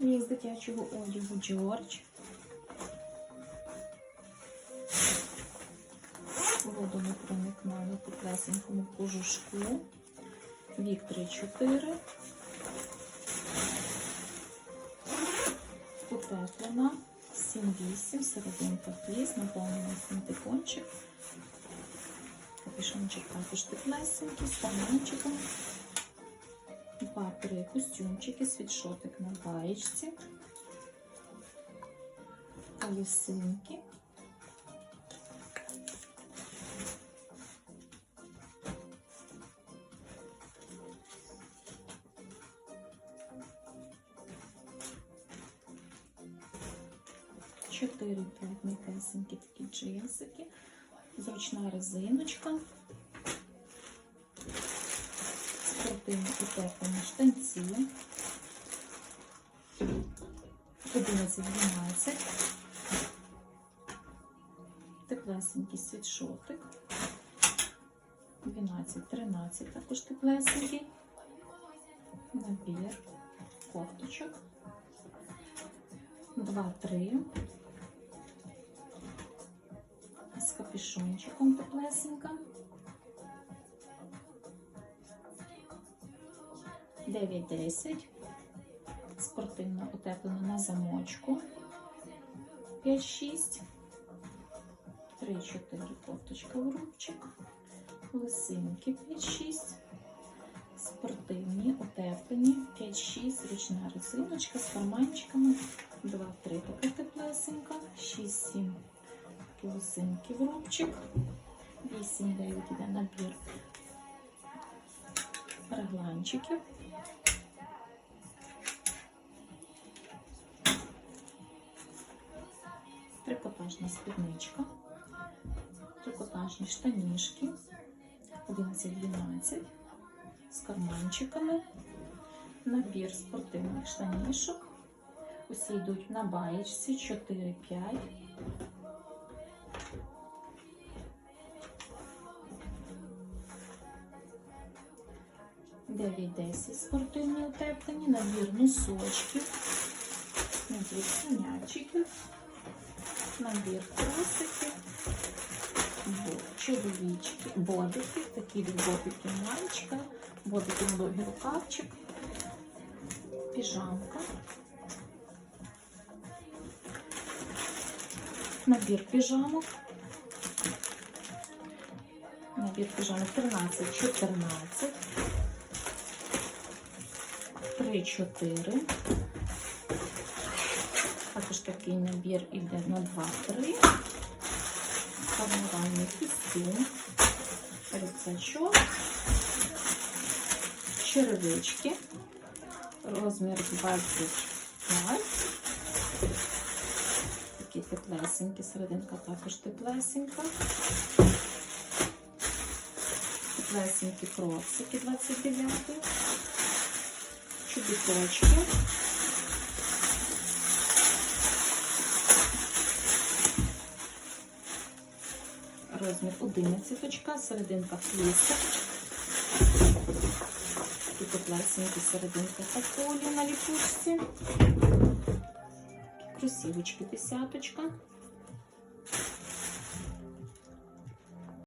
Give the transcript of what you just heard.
Є з дитячого одягу Джордж. Воду не проникає по плесенькому кожушку. Вік 3-4. Утеплена. 7-8, серединка фліс, наповнений синтепончик. Капюшончик також теплесенький, з карманчиком. Два-три костюмчики, світшотик на баєчці. Лісинки. Чотири п'ять м'якесенькі такі джинсики. Зручна резиночка. Спортивні утеплені штанці. 11-12. Теплесенький світшотик. 12-13 також теплесенький. Набір кофточок. 2-3. З капюшончиком теплесенька. 9-10. Спортивно утеплено на замочку. 5-6. 3-4 кофточка в рубчик. Лисинки 5-6. Спортивні, утеплені. 5-6. Ручна резиночка з карманчиками. 2-3 така теплесенька. 6-7 лисинки в рубчик. 8-9 іде набір регланчиків. Трикотажна спідничка, трикотажні штанішки 11-12 з карманчиками, набір спортивних штанішок. Усі йдуть на баєчці 4-5. Дев'ять десять спортивні утеплені, набір носочків, набір санячиків, набір трусиків, чоловічки, бодики, такі від бодики мальчика, бодики довгий рукавчик, піжамка, набір піжамок, набір піжамок 13-14, 3-4. Також такий набір іде на 2-3. Формувальний костюм, рюкзачок, черевички, розмір 25. Такі теплесенькі, серединка також теплесенька. Теплесенькі кроксики 29. Чобіточки. Розмір 11, серединка фліса. Тут теплесенькі серединка факолі на ліпучці. Кросівочки десяточка.